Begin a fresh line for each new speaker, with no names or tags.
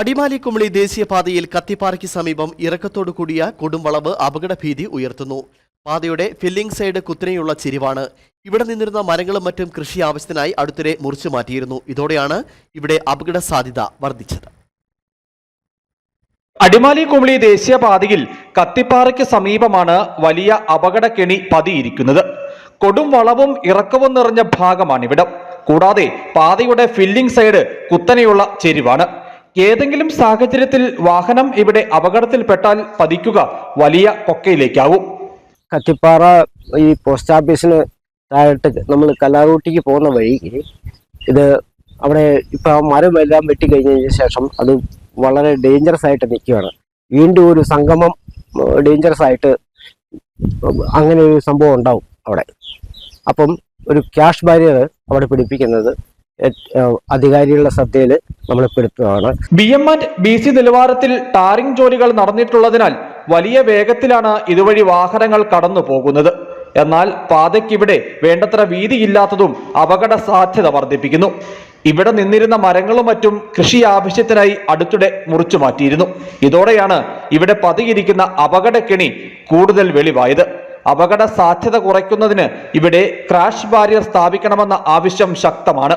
അടിമാലി കുമളി ദേശീയപാതയിൽ കത്തിപ്പാറയ്ക്ക് സമീപം ഇറക്കത്തോടു കൂടിയ കൊടുംവളവ് അപകടഭീതി ഉയർത്തുന്നു. പാതയുടെ ഫില്ലിംഗ് സൈഡ് കുത്തനെയുള്ള ചെരിവാണ്. ഇവിടെ നിന്നിരുന്ന മരങ്ങളും മറ്റും കൃഷി ആവശ്യത്തിനായി അടുത്തിടെ മുറിച്ചു മാറ്റിയിരുന്നു. ഇതോടെയാണ് ഇവിടെ അപകട സാധ്യത വർദ്ധിച്ചത്.
അടിമാലി കുമളി ദേശീയപാതയിൽ കത്തിപ്പാറയ്ക്ക് സമീപമാണ് വലിയ അപകട കെണി പതിയിരിക്കുന്നത്. കൊടും വളവും ഇറക്കവും നിറഞ്ഞ ഭാഗമാണിവിടം. കൂടാതെ പാതയുടെ ഫില്ലിംഗ് സൈഡ് കുത്തനെയുള്ള ചെരിവാണ്. ഏതെങ്കിലും സാഹചര്യത്തിൽ വാഹനം ഇവിടെ അപകടത്തിൽപ്പെട്ടാൽ പതിക്കുക വലിയ കൊക്കയിലേക്കാവും.
കത്തിപ്പാറ ഈ പോസ്റ്റ് ഓഫീസിന് താഴോട്ട് നമ്മൾ കല്ലാറൂട്ടിക്ക് പോകുന്ന വഴി ഇത് അവിടെ ഇപ്പൊ മരം എല്ലാം വെട്ടിക്കഴിഞ്ഞതിന് ശേഷം അത് വളരെ ഡേഞ്ചറസ് ആയിട്ട് നിൽക്കുകയാണ്. വീണ്ടും ഒരു സംഗമം ഡേഞ്ചറസ് ആയിട്ട് അങ്ങനെ ഒരു സംഭവം ഉണ്ടാവും അവിടെ. അപ്പം ഒരു ക്യാഷ് ബാരിയർ അവിടെ പിടിപ്പിക്കുന്നത് അധികാരികളുടെ ശ്രദ്ധയിൽ നമ്മൾ പെടുത്തുകയാണ്.
B M and B C നിലവാരത്തിൽ ടാറിംഗ് ജോലികൾ നടന്നിട്ടുള്ളതിനാൽ വലിയ വേഗത്തിലാണ് ഇതുവഴി വാഹനങ്ങൾ കടന്നു പോകുന്നത് എന്നാൽ പാതയ്ക്കിവിടെ വേണ്ടത്ര വീതിയില്ലാത്തതും അപകട സാധ്യത വർദ്ധിപ്പിക്കുന്നു. ഇവിടെ നിന്നിരുന്ന മരങ്ങളും മറ്റും കൃഷി ആവശ്യത്തിനായി അടുത്തിടെ മുറിച്ചു മാറ്റിയിരുന്നു. ഇതോടെയാണ് ഇവിടെ പതിയിരിക്കുന്ന അപകടക്കെണി കൂടുതൽ വെളിവായത്. അപകട സാധ്യത കുറയ്ക്കുന്നതിന് ഇവിടെ ക്രാഷ് ബാരിയർ സ്ഥാപിക്കണമെന്ന ആവശ്യം ശക്തമാണ്.